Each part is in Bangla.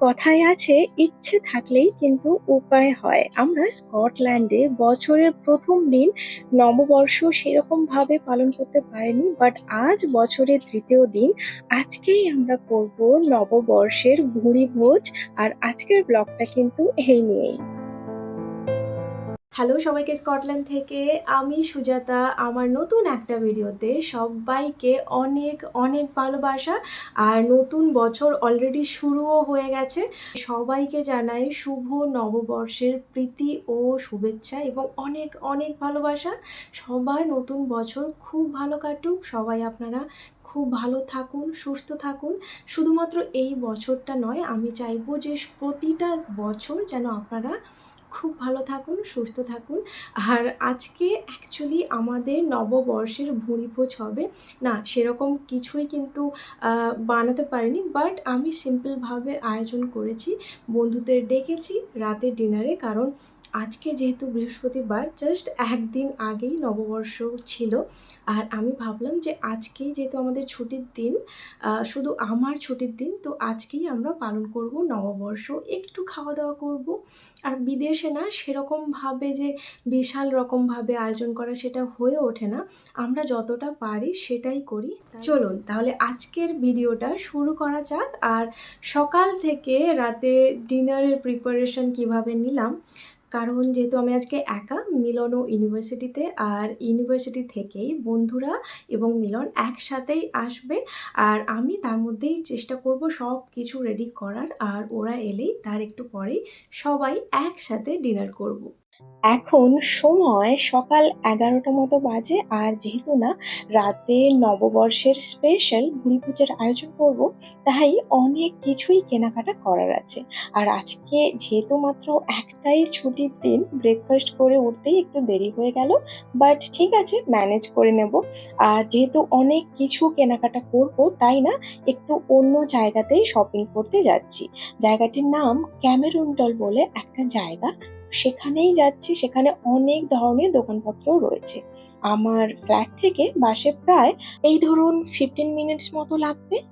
কথায় আছে, ইচ্ছে থাকলেই কিন্তু উপায় হয়। আমরা স্কটল্যান্ডে বছরের প্রথম দিন নববর্ষ সেরকম ভাবে পালন করতে পারিনি বাট আজ বছরের তৃতীয় দিন। আজকেই আমরা করব নববর্ষের ভুঁড়ি ভোজ আর আজকের ব্লগটা কিন্তু এই নিয়েই। হ্যালো সবাইকে স্কটল্যান্ড থেকে। আমি সুজাতা। আমার নতুন একটা ভিডিওতে সবাইকে অনেক অনেক ভালোবাসা আর নতুন বছর অলরেডি শুরুও হয়ে গেছে। সবাইকে জানাই শুভ নববর্ষের প্রীতি ও শুভেচ্ছা এবং অনেক অনেক ভালোবাসা। সবার নতুন বছর খুব ভালো কাটুক। সবাই আপনারা খুব ভালো থাকুন, সুস্থ থাকুন। শুধুমাত্র এই বছরটা নয়, আমি চাইব যে প্রতিটা বছর যেন আপনারা খুব ভালো থাকুন, সুস্থ থাকুন। আর আজকে অ্যাকচুয়ালি আমাদের নববর্ষের ভুঁড়িভোজ হবে। না, সেরকম কিছুই কিন্তু বানাতে পারিনি বাট আমি সিম্পলভাবে আয়োজন করেছি। বন্ধুদের ডেকেছি রাতে ডিনারে কারণ আজকে যেহেতু বৃহস্পতিবার জাস্ট একদিন আগেই নববর্ষ ছিল। আর আমি ভাবলাম যে আজকেই যেহেতু আমাদের ছুটির দিন শুধু আমার ছুটির দিন তো আজকেই আমরা পালন করব নববর্ষ। একটু খাওয়া দাওয়া করব। আর বিদেশে না সেরকমভাবে যে বিশাল রকমভাবে আয়োজন করা সেটা হয়ে ওঠে না। আমরা যতটা পারি সেটাই করি। চলুন তাহলে আজকের ভিডিওটা শুরু করা যাক। আর সকাল থেকে রাতে ডিনারের প্রিপারেশন কীভাবে নিলাম কারণ যেহেতু আমি আজকে একা, মিলন ও ইউনিভার্সিটিতে, আর ইউনিভার্সিটি থেকেই বন্ধুরা এবং মিলন একসাথেই আসবে আর আমি তার মধ্যেই চেষ্টা করব সব কিছু রেডি করার, আর ওরা এলেই তার একটু পরেই সবাই একসাথে ডিনার করব। এখন সময় সকাল এগারোটা মতো বাজে, আর যেহেতু না, রাতে নববর্ষের স্পেশাল ভুড়ি পুজোর আয়োজন করব, তাই অনেক কিছুই কেনাকাটা করার আছে। আর আজকে যেহেতু মাত্র একটাই ছুটির দিন ব্রেকফাস্ট করে উঠতেই একটু দেরি হয়ে গেল বাট ঠিক আছে ম্যানেজ করে নেব। আর যেহেতু অনেক কিছু কেনাকাটা করব, তাই না, একটু অন্য জায়গাতেই শপিং করতে যাচ্ছি। জায়গাটির নাম ক্যামেরুনটল বলে একটা জায়গা। সেখানেই যাচ্ছি, সেখানে অনেক ধরনের দোকানপত্র রয়েছে। আমার ফ্ল্যাট থেকে বাসে প্রায় এই ধরুন ফিফটিন মিনিটস মতো লাগবে।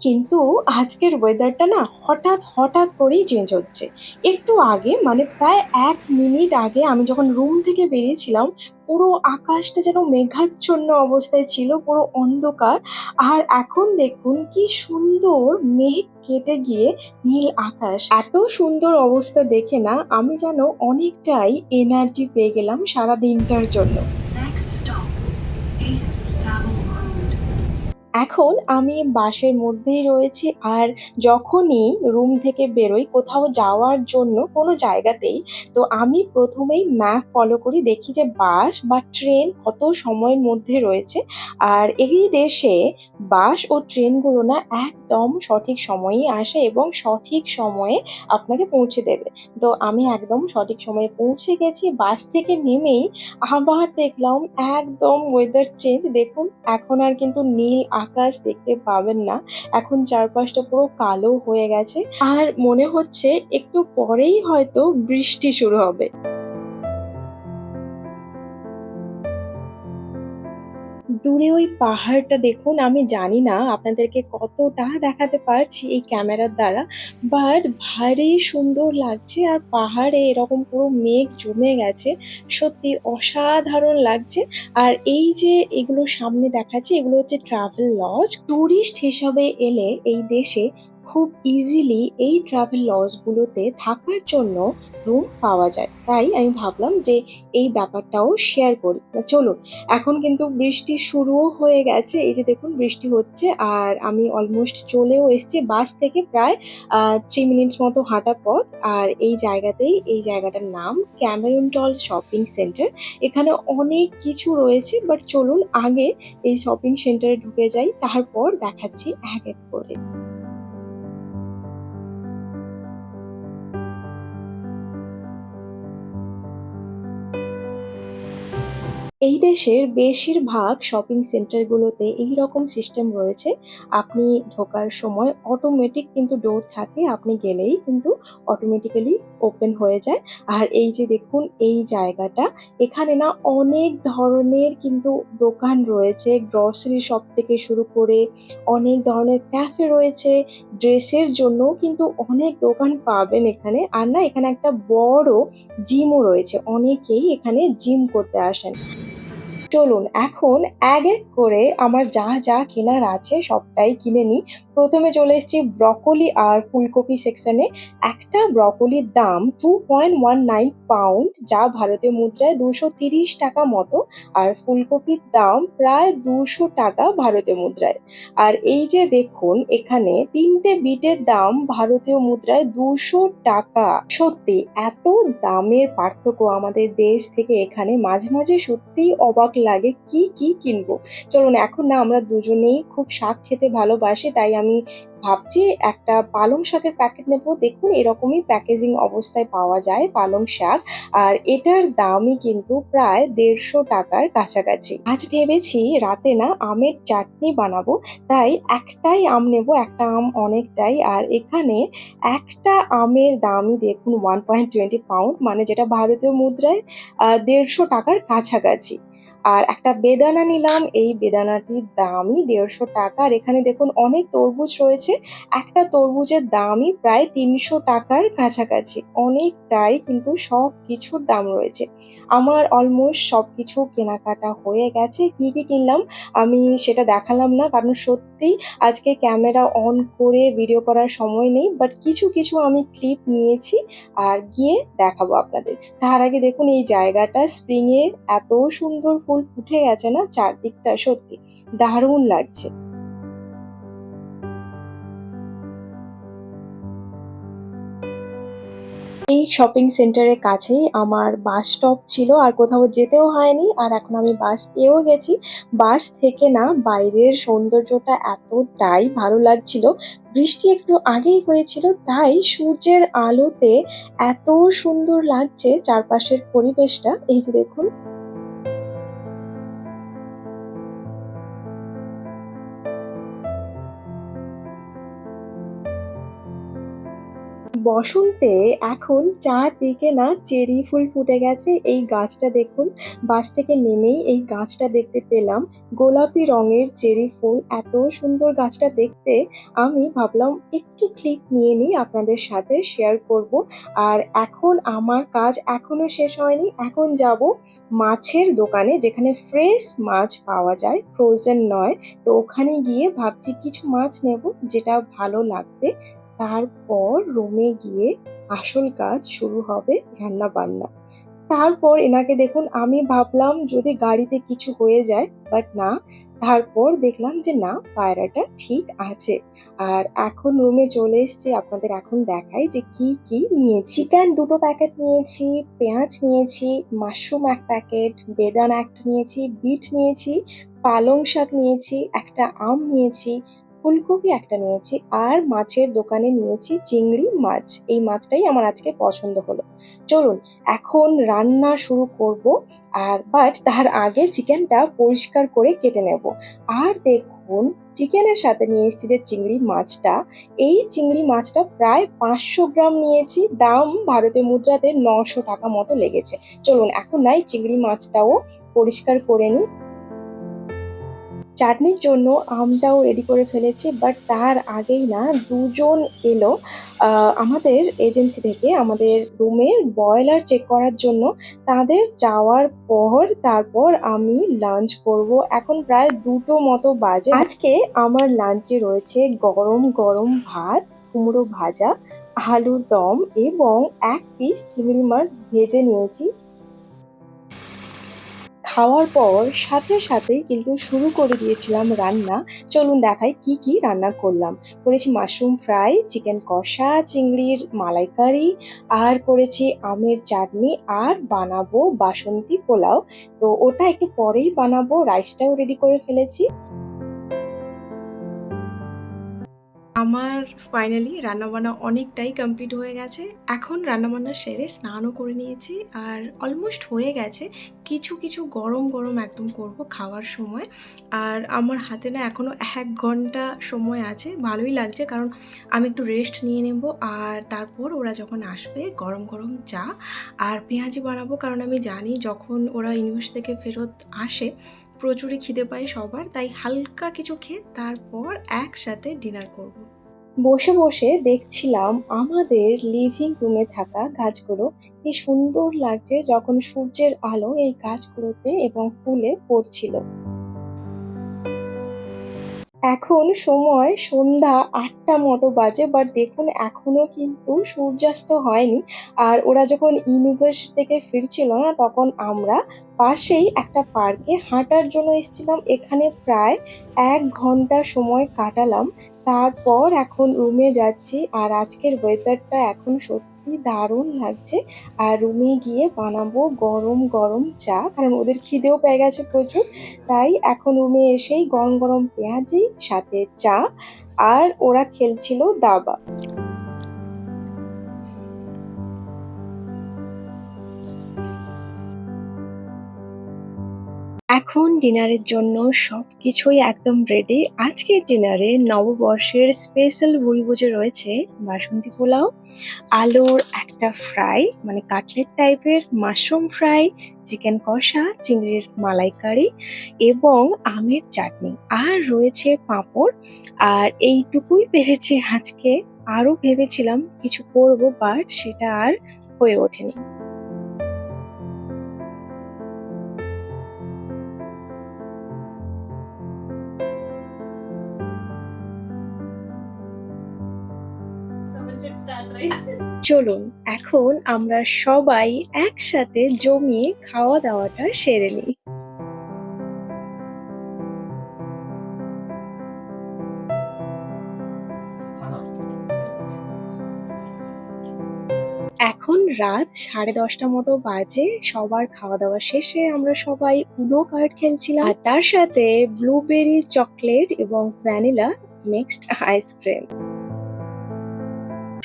কিন্তু আজকের ওয়েদারটা না হঠাৎ হঠাৎ করেই চেঞ্জ হচ্ছে। একটু আগে মানে প্রায় এক মিনিট আগে আমি যখন রুম থেকে বেরিয়েছিলাম, পুরো আকাশটা যেন মেঘাচ্ছন্ন অবস্থায় ছিল, পুরো অন্ধকার। আর এখন দেখুন কি সুন্দর মেঘ কেটে গিয়ে নীল আকাশ। এত সুন্দর অবস্থা দেখে না আমি যেন অনেকটাই এনার্জি পেয়ে গেলাম সারা দিনটার জন্য। এখন আমি বাসের মধ্যেই রয়েছি আর যখনই রুম থেকে বেরোই কোথাও যাওয়ার জন্য কোনো জায়গাতেই, তো আমি প্রথমেই ম্যাপ ফলো করি, দেখি যে বাস বা ট্রেন কত সময়ের মধ্যে রয়েছে। আর এই দেশে বাস ও ট্রেনগুলো না একদম সঠিক সময়েই আসে এবং সঠিক সময়ে আপনাকে পৌঁছে দেবে। তো আমি একদম সঠিক সময়ে পৌঁছে গেছি, বাস থেকে নেমেই আবার দেখলাম একদম ওয়েদার চেঞ্জ দেখুন, এখন আর কিন্তু নীল আকাশ দেখতে পাবেন না। এখন চারপাশটা পুরো কালো হয়ে গেছে। আর মনে হচ্ছে একটু পরেই হয়তো বৃষ্টি শুরু হবে। দূরে ওই পাহাড়টা দেখুন, আমি জানি না আপনাদেরকে কতটা দেখাতে পারছি এই ক্যামেরার দ্বারা বাট ভারী সুন্দর লাগছে আর পাহাড়ে এরকম পুরো মেঘ জমে গেছে, সত্যি অসাধারণ লাগছে। আর এই যে এগুলো সামনে দেখাচ্ছে, এগুলো হচ্ছে ট্রাভেল লজ ট্যুরিস্ট হিসাবে এলে এই দেশে খুব ইজিলি এই ট্রাভেল লজগুলোতে থাকার জন্য রুম পাওয়া যায়। তাই আমি ভাবলাম যে এই ব্যাপারটাও শেয়ার করি। চলুন, এখন কিন্তু বৃষ্টি শুরুও হয়ে গেছে। এই যে দেখুন, বৃষ্টি হচ্ছে আর আমি অলমোস্ট চলেও এসেছি বাস থেকে প্রায় থ্রি মিনিটস মতো হাঁটা পথ। আর এই জায়গাতেই, এই জায়গাটার নাম ক্যামেরুনটল শপিং সেন্টার এখানে অনেক কিছু রয়েছে বাট চলুন আগে এই শপিং সেন্টারে ঢুকে যাই। তারপর দেখাচ্ছি এক এক করে। এই দেশের বেশিরভাগ শপিং সেন্টারগুলোতে এই রকম সিস্টেম রয়েছে। আপনি ঢোকার সময় অটোমেটিক কিন্তু ডোর থাকে, আপনি গেলেই কিন্তু অটোমেটিক্যালি ওপেন হয়ে যায়। আর এই যে দেখুন, এই জায়গাটা, এখানে না অনেক ধরনের কিন্তু দোকান রয়েছে গ্রসারি শপ থেকে শুরু করে অনেক ধরনের ক্যাফে রয়েছে। ড্রেসের জন্য কিন্তু অনেক দোকান পাবেন এখানে। আর না, এখানে একটা বড় জিমও রয়েছে, অনেকেই এখানে জিম করতে আসেন। চলুন, এখন এক এক করে আমার যা যা কেনার আছে সবটাই কিনে নিই। প্রথমে চলে এসেছি ব্রকলি আর ফুলকপি সেকশনে একটা ব্রকলির দাম two point one nine pound যা ভারতীয় মুদ্রায় দুশো তিরিশ টাকা মতো, আর ফুলকপির দাম প্রায় দুশো টাকা ভারতীয় মুদ্রায়। আর এই যে দেখুন, এখানে তিনটে বিটের দাম ভারতীয় মুদ্রায় দুশো টাকা। সত্যি, এত দামের পার্থক্য আমাদের দেশ থেকে এখানে মাঝে মাঝে সত্যিই অবাক লাগে, কি কি কিনবো? চলুন, এখন না আমরা দুজনেই খুব শাক খেতে ভালোবাসি, তাই আমি ভাবছি একটা পালং শাকের প্যাকেট নেব। দেখুন, এরকমই প্যাকেজিং অবস্থায় পাওয়া যায় পালং শাক, আর এটার দামই কিন্তু প্রায় দেড়শো টাকার কাছাকাছি। আজ ভেবেছি রাতে না আমের চাটনি বানাবো, তাই একটাই আম নেব, একটা আম অনেকটাই, আর এখানে একটা আমের দামই দেখুন ওয়ান পয়েন্ট টোয়েন্টি পাউন্ড মানে যেটা ভারতীয় মুদ্রায় দেড়শো টাকার কাছাকাছি। আর একটা বেদানা নিলাম। এই বেদানাটির দামই দেড়শো টাকা। আর এখানে দেখুন অনেক তরমুজ রয়েছে। একটা তরমুজের দামই প্রায় তিনশো টাকার কাছাকাছি। অনেকটাই কিন্তু সব কিছুর দাম রয়েছে। আমার অলমোস্ট সব কিছু কেনাকাটা হয়ে গেছে। কি কি কিনলাম আমি সেটা দেখালাম না, কারণ সত্যিই আজকে ক্যামেরা অন করে ভিডিও করার সময় নেই। বাট কিছু কিছু আমি ক্লিপ নিয়েছি আর গিয়ে দেখাবো আপনাদের। তার আগে দেখুন এই জায়গাটা স্প্রিং এর এত সুন্দর ফুল ফুটে গেছে না চারদিকটা সত্যি দারুণ লাগছে। এই শপিং সেন্টারের কাছেই আমার বাস স্টপ ছিল আর কোথাও যেতেও হয়নি আর এখন আমি বাস পেয়েও গেছি। বাস থেকে না বাইরের সৌন্দর্যটা এতটাই ভালো লাগছিল। বৃষ্টি একটু আগেই হয়েছিল তাই সূর্যের আলোতে এত সুন্দর লাগছে চারপাশের পরিবেশটা। এই যে দেখুন। বসন্তে এখন চারদিকে না চেরি ফুল ফুটে গেছে। এই গাছটা দেখুন, বাস থেকে নেমেই এই গাছটা দেখতে পেলাম। গোলাপি রঙের চেরি ফুল, এত সুন্দর গাছটা দেখতে। আমি ভাবলাম একটু ক্লিপ নিয়ে নিই, আপনাদের সাথে শেয়ার করব। আর এখন আমার কাজ এখনও শেষ হয়নি, এখন যাব মাছের দোকানে, যেখানে ফ্রেশ মাছ পাওয়া যায় ফ্রোজেন নয়। তো ওখানে গিয়ে ভাবছি কিছু মাছ নেব, যেটা ভালো লাগবে। তারপর রুমে গিয়ে আসল কাজ শুরু হবে রান্না বান্না। তারপর এনাকে দেখুন, আমি ভাবলাম যদি গাড়িতে কিছু হয়ে যায় বাট না, তারপর দেখলাম যে না, পায়রাটা ঠিক আছে। আর এখন রুমে চলে এসেছি, আপনাদের এখন দেখাই যে কি কি নিয়েছি। চিকেন দুটো প্যাকেট নিয়েছি, পেঁয়াজ নিয়েছি মাশরুম এক প্যাকেট বেদানা একটা নিয়েছি, বিট নিয়েছি, পালং শাক নিয়েছি, একটা আম নিয়েছি ফুলকপি একটা নিয়েছি আর মাছের দোকানে নিয়েছি চিংড়ি মাছ। এই মাছটাই আমার আজকে পছন্দ হলো। চলুন, এখন রান্না শুরু করব আর বাট তার আগে চিকেনটা পরিষ্কার করে কেটে নেব। আর দেখুন, চিকেনের সাথে নিয়ে এসেছি যে চিংড়ি মাছটা। এই চিংড়ি মাছটা প্রায় পাঁচশো গ্রাম নিয়েছি। দাম ভারতীয় মুদ্রাতে নশো টাকা মতো লেগেছে। চলুন, এখন নাই চিংড়ি মাছটাও পরিষ্কার করে নিই। চাটনির জন্য আমটাও রেডি করে ফেলেছি বাট তার আগেই না দুজন এলো আমাদের এজেন্সি থেকে, আমাদের রুমের বয়লার চেক করার জন্য। তাদের যাওয়ার পর, তারপর আমি লাঞ্চ করব। এখন প্রায় দুটো মতো বাজে। আজকে আমার লাঞ্চে রয়েছে গরম গরম ভাত, কুমড়ো ভাজা, আলুর দম এবং এক পিস চিংড়ি মাছ ভেজে নিয়েছি। খাওয়ার পর সাথে সাথেই কিন্তু শুরু করে দিয়েছিলাম রান্না। চলুন দেখাই কি কি রান্না করলাম। করেছি মাশরুম ফ্রাই, চিকেন কষা, চিংড়ির মালাইকারি, আর করেছি আমের চাটনি, আর বানাবো বাসন্তী পোলাও। তো ওটা একটু পরেই বানাবো, রাইসটাও রেডি করে ফেলেছি। আমার ফাইনালি রান্নাবান্না অনেকটাই কমপ্লিট হয়ে গেছে। এখন রান্নাবান্না সেরে স্নানও করে নিয়েছি আর অলমোস্ট হয়ে গেছে। কিছু কিছু গরম গরম একদম করব খাওয়ার সময়। আর আমার হাতে না এখনও এক ঘণ্টা সময় আছে। ভালোই লাগছে কারণ আমি একটু রেস্ট নিয়ে নেব আর তারপর ওরা যখন আসবে, গরম গরম চা আর পেঁয়াজি বানাবো। কারণ আমি জানি যখন ওরা ইউনিভার্স থেকে ফেরত আসে প্রচুরই খিদে পায় সবার, তাই হালকা কিছু খেয়ে তারপর একসাথে ডিনার করব। বসে বসে দেখছিলাম আমাদের লিভিং রুমে থাকা গাছগুলো কি সুন্দর লাগছে যখন সূর্যের আলো এই গাছগুলোতে এবং ফুলে পড়ছিল এখন সময় সন্ধ্যা আটটা মতো বাজে বাট দেখুন এখনও কিন্তু সূর্যাস্ত হয়নি। আর ওরা যখন ইউনিভার্সিটি থেকে ফিরছিল না, তখন আমরা পাশেই একটা পার্কে হাঁটার জন্য এসেছিলাম। এখানে প্রায় এক ঘণ্টা সময় কাটালাম। তারপর এখন রুমে যাচ্ছি, আর আজকের ওয়েদারটা এখন সত্যি দারুণ লাগছে। আর রুমে গিয়ে বানাবো গরম গরম চা, কারণ ওদের খিদেও পেয়ে গেছে প্রচুর। তাই এখন রুমে এসেই গরম গরম পেঁয়াজি, সাথে চা, আর ওরা খেলছিল দাবা। এখন ডিনারের জন্য সব কিছুই একদম রেডি আজকের ডিনারে নববর্ষের স্পেশাল ভুইভোজে রয়েছে বাসন্তী পোলাও, আলুর একটা ফ্রাই মানে কাটলেট টাইপের মাশরুম ফ্রাই চিকেন কষা, চিংড়ির মালাইকারি এবং আমের চাটনি। আর রয়েছে পাঁপড়। আর এইটুকুই পেরেছি আজকে। আরও ভেবেছিলাম কিছু করব বাট সেটা আর হয়ে ওঠেনি। চলুন, এখন আমরা সবাই একসাথে জমিয়ে খাওয়া দাওয়াটা সেরে নিই। এখন রাত সাড়ে দশটা মতো বাজে, সবার খাওয়া দাওয়া শেষে আমরা সবাই উনো কার্ড খেলছিলাম। আর তার সাথে ব্লুবেরি চকলেট এবং ভ্যানিলা মিক্সড আইসক্রিম।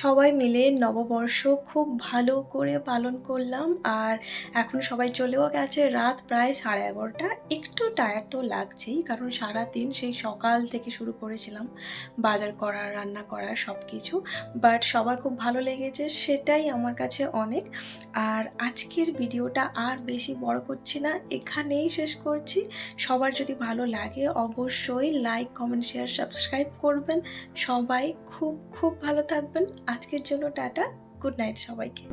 সবাই মিলে নববর্ষ খুব ভালো করে পালন করলাম আর এখন সবাই চলেও গেছে। রাত প্রায় সাড়ে এগারোটা। একটু টায়ার তো লাগছেই কারণ সারা দিন সেই সকাল থেকে শুরু করেছিলাম বাজার করা, রান্না করা সব কিছু বাট সবার খুব ভালো লেগেছে সেটাই আমার কাছে অনেক। আর আজকের ভিডিওটা আর বেশি বড় করছি না, এখানেই শেষ করছি। সবার যদি ভালো লাগে অবশ্যই লাইক কমেন্ট শেয়ার সাবস্ক্রাইব করবেন। সবাই খুব খুব ভালো থাকবেন। আজকের জন্য টাটা গুড নাইট সবাইকে।